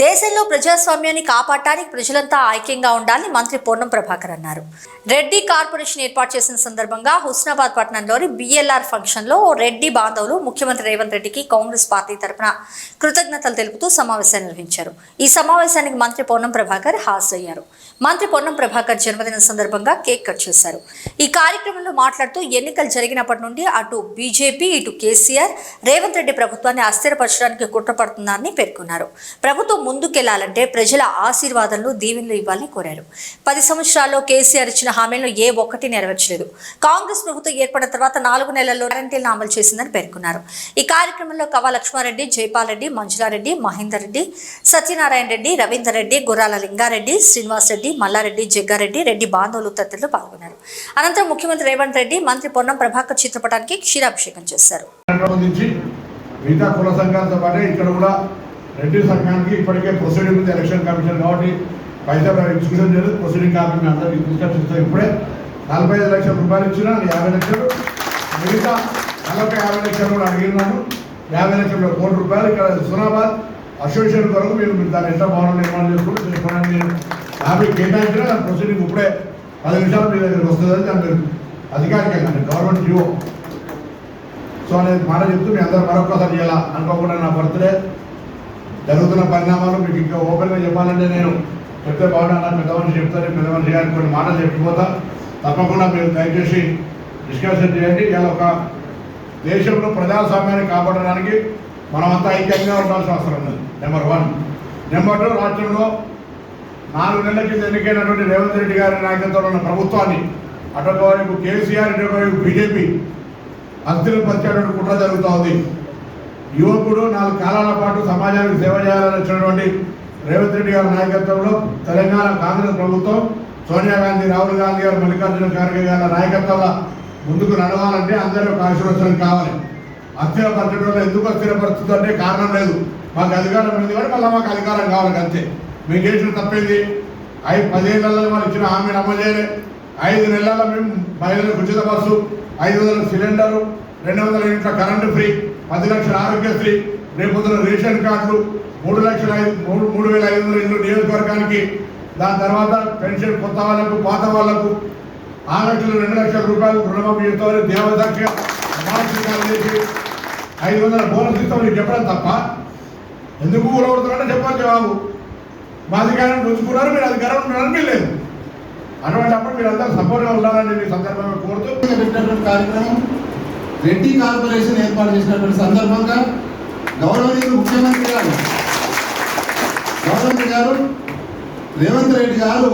దేశంలో ప్రజాస్వామ్యాన్ని కాపాడటానికి ప్రజలంతా ఐక్యంగా ఉండాలని మంత్రి పొన్నం ప్రభాకర్ అన్నారు. రెడ్డి కార్పొరేషన్ ఏర్పాటు చేసిన సందర్భంగా హుస్నాబాద్ పట్టణంలోని బిఎల్ఆర్ ఫంక్షన్లో రెడ్డి బాంధవులు ముఖ్యమంత్రి రేవంత్ రెడ్డికి కాంగ్రెస్ పార్టీ తరపున కృతజ్ఞతలు తెలుపుతూ సమావేశాన్ని నిర్వహించారు. ఈ సమావేశానికి మంత్రి పొన్నం ప్రభాకర్ హాజరయ్యారు. మంత్రి పొన్నం ప్రభాకర్ జన్మదిన సందర్భంగా కేక్ కట్ చేశారు. ఈ కార్యక్రమంలో మాట్లాడుతూ ఎన్నికలు జరిగినప్పటి నుండి అటు బీజేపీ ఇటు కేసీఆర్ రేవంత్ రెడ్డి ప్రభుత్వాన్ని అస్థిరపరచడానికి కుట్రపడుతున్నారని పేర్కొన్నారు. ప్రభుత్వం ముందుకెళ్ళాలంటే ప్రజల ఆశీర్వాదాలు దీవెనలు ఇవ్వాలని కోరారు. పది సంవత్సరాల్లో కేసీఆర్ ఇచ్చిన హామీలను ఏ ఒక్కటి నెరవేర్చలేదు. కాంగ్రెస్ ప్రభుత్వం ఏర్పడిన తర్వాత నాలుగు నెలల్లో గ్యారంటీలను అమలు చేసిందని పేర్కొన్నారు. ఈ కార్యక్రమంలో కవా లక్ష్మారెడ్డి జైపాల్ రెడ్డి మంజులారెడ్డి మహేందర్ రెడ్డి సత్యనారాయణ రెడ్డి రవీందర్ రెడ్డి గుర్రాల లింగారెడ్డి శ్రీనివాస్ రెడ్డి మల్లారెడ్డి జగ్గారెడ్డి రెడ్డి బాంధవులు తదితరులు పాల్గొన్నారు. అనంతరం ముఖ్యమంత్రి రేవంత్ రెడ్డి మంత్రి పొన్నం ప్రభాకర్ చిత్రపటానికి క్షీరాభిషేకం చేశారు. మిగతా కుల సంఘాలతో పాటే ఇక్కడ కూడా రెడ్డి సంఘానికి ఇప్పటికే ప్రొసీడింగ్ ఉంది ఎలక్షన్ కమిషన్ కాబట్టి పైసా ఎగ్జిక్యూషన్ చేయలేదు. ప్రొసీడింగ్ కాపీ మేము అందరికీ తీసుకొచ్చిస్తాం ఇప్పుడే. నలభై ఐదు లక్షల రూపాయలు ఇచ్చినా యాభై లక్షలు. మిగతా నలభై యాభై లక్షలు కూడా అడిగినాను యాభై లక్షల కోటి రూపాయలు ఇక్కడ సునాబాద్ అసోసియేషన్ కొరకు మీరు మీరు దాని ఎంత భవనం నిర్మాణం చేసుకుంటూ చేసుకోవడానికి నేను యాభై కేటాయించిన దాని ప్రొసీడింగ్ ఇప్పుడే పది నిమిషాలు మీ దగ్గరికి వస్తుందని దాని మీరు అధికారికంగా గవర్నమెంట్ జీవో. సో అనేది మాట చెప్తూ మీ అందరూ మరొకసారి చేయాలా అనుకోకుండా నా బర్త్డే జరుగుతున్న పరిణామాలు మీకు ఇంకా ఓపెన్గా చెప్పాలంటే నేను చెప్తే బాగున్నా నా పెద్ద మనిషి చెప్తాను పెద్ద మనిషి గారికి కొన్ని మాటలు చెప్పిపోతా. తప్పకుండా మీరు దయచేసి డిస్కషన్ చేయండి. ఇలా ఒక దేశంలో ప్రజాస్వామ్యాన్ని కాపాడడానికి మనమంతా ఐక్యంగా ఉండాల్సిన అవసరం ఉంది నెంబర్ వన్ నెంబర్ టూ రాష్ట్రంలో నాలుగు నెలల కింద ఎన్నికైనటువంటి రేవంత్ రెడ్డి గారి నాయకత్వంలో ఉన్న ప్రభుత్వాన్ని అటువంటి వారికి కేసీఆర్ ఇటొక బీజేపీ అస్థిరపరిచేటువంటి కుట్ర జరుగుతూ ఉంది. యువకుడు నాలుగు కాలాల పాటు సమాజానికి సేవ చేయాలని వచ్చినటువంటి రేవంత్ రెడ్డి గారి నాయకత్వంలో తెలంగాణ కాంగ్రెస్ ప్రభుత్వం సోనియా గాంధీ రాహుల్ గాంధీ గారు మల్లికార్జున ఖార్గే గారి నాయకత్వంలో ముందుకు నడవాలంటే అందరూ ఒక ఆశీర్వచనం కావాలి. అస్థిరపరచడంలో ఎందుకు అస్థిరపరుస్తుందంటే కారణం లేదు. మాకు అధికారం ఉంది కానీ మళ్ళీ మాకు అధికారం కావాలి అంతే. మీకు చేసిన తప్పేంది? ఐదు పదిహేనులలో వాళ్ళు ఇచ్చిన హామీని అమలు చేయలే ఐదు నెలల్లో మేము మహిళలకు ఉచిత బస్సు ఐదు వందల సిలిండరు రెండు వందల యూనిట్ల కరెంటు ఫ్రీ. పది లక్షల ఆరోగ్యశ్రీ రేపు పొద్దున రేషన్ కార్డులు మూడు లక్షల ఐదు మూడు మూడు వేల ఐదు వందల ఇల్లు నియోజకవర్గానికి దాని తర్వాత పెన్షన్ కొత్త వాళ్ళకు పాత వాళ్ళకు ఆరు లక్షలు రెండు లక్షల రూపాయలు రుణమాఫీ చేస్తామని దేవదక్ష చేసి ఐదు వందల బోనస్ ఇస్తామని చెప్పడం తప్ప ఎందుకు కూలబడుతున్నారో చెప్పాలి జవాబు మా అధికారం ఉంచుకున్నారు మీరు అధికారం నడిపించలేదు మీరు అటువంటి అప్పుడు మీరు అందరూ సపోర్ట్గా ఉండాలని మీ సందర్భంగా కోరుతూ పెట్టినటువంటి కార్యక్రమం రెడ్డి కార్పొరేషన్ ఏర్పాటు చేసినటువంటి సందర్భంగా గౌరవనీయులు ముఖ్యమంత్రి గారు గౌరవమంత్రి గారు రేవంత్ రెడ్డి గారు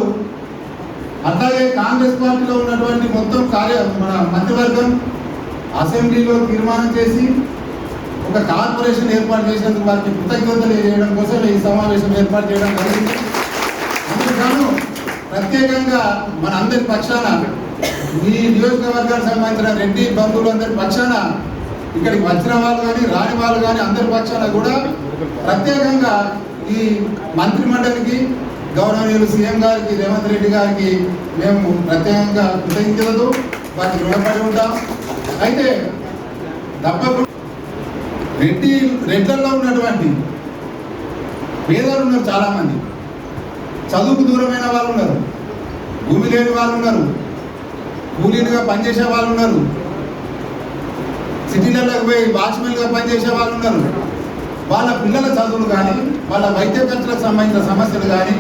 అట్లాగే కాంగ్రెస్ పార్టీలో ఉన్నటువంటి మొత్తం కార్య మన మంత్రివర్గం అసెంబ్లీలో తీర్మానం చేసి ఒక కార్పొరేషన్ ఏర్పాటు చేసినందుకు వారికి కృతజ్ఞతలు చేయడం కోసం ఈ సమావేశం ఏర్పాటు చేయడం జరిగింది. అందుకు ప్రత్యేకంగా మన అందరి పక్షాన ఈ నియోజకవర్గానికి సంబంధించిన రెడ్డి బంధువులందరి పక్షాన ఇక్కడికి వచ్చిన వాళ్ళు కానీ రాని వాళ్ళు కానీ అందరి పక్షాన కూడా ప్రత్యేకంగా ఈ మంత్రి మండలికి గౌరవనీయులు సీఎం గారికి రేవంత్ రెడ్డి గారికి మేము ప్రత్యేకంగా కృతజ్ఞతలు. వారికి రుణపడి ఉంటాం. అయితే తప్పకుండా రెడ్డి రెడ్లలో ఉన్నటువంటి పేదలు ఉన్నారు చాలామంది. చదువుకు దూరమైన వాళ్ళు ఉన్నారు. భూమి లేని వాళ్ళు ఉన్నారు. కూలీలుగా పనిచేసే వాళ్ళు ఉన్నారు. సిటీలలోకి పోయి వాచ్మెన్గా పనిచేసే వాళ్ళు ఉన్నారు. వాళ్ళ పిల్లల చదువులు కానీ వాళ్ళ వైద్య ఖర్చులకు సంబంధించిన సమస్యలు కానీ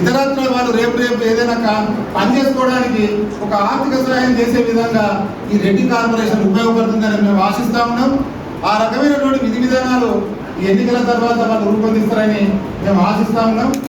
ఇతరత్ర వాళ్ళు రేపు రేపు ఏదైనా కా- పని చేసుకోవడానికి ఒక ఆర్థిక సహాయం చేసే విధంగా ఈ రెడ్డి కార్పొరేషన్ ఉపయోగపడుతుందని మేము ఆశిస్తా ఉన్నాం. ఆ రకమైనటువంటి విధి విధానాలు ఈ ఎన్నికల తర్వాత వాళ్ళు రూపొందిస్తారని మేము ఆశిస్తా ఉన్నాం.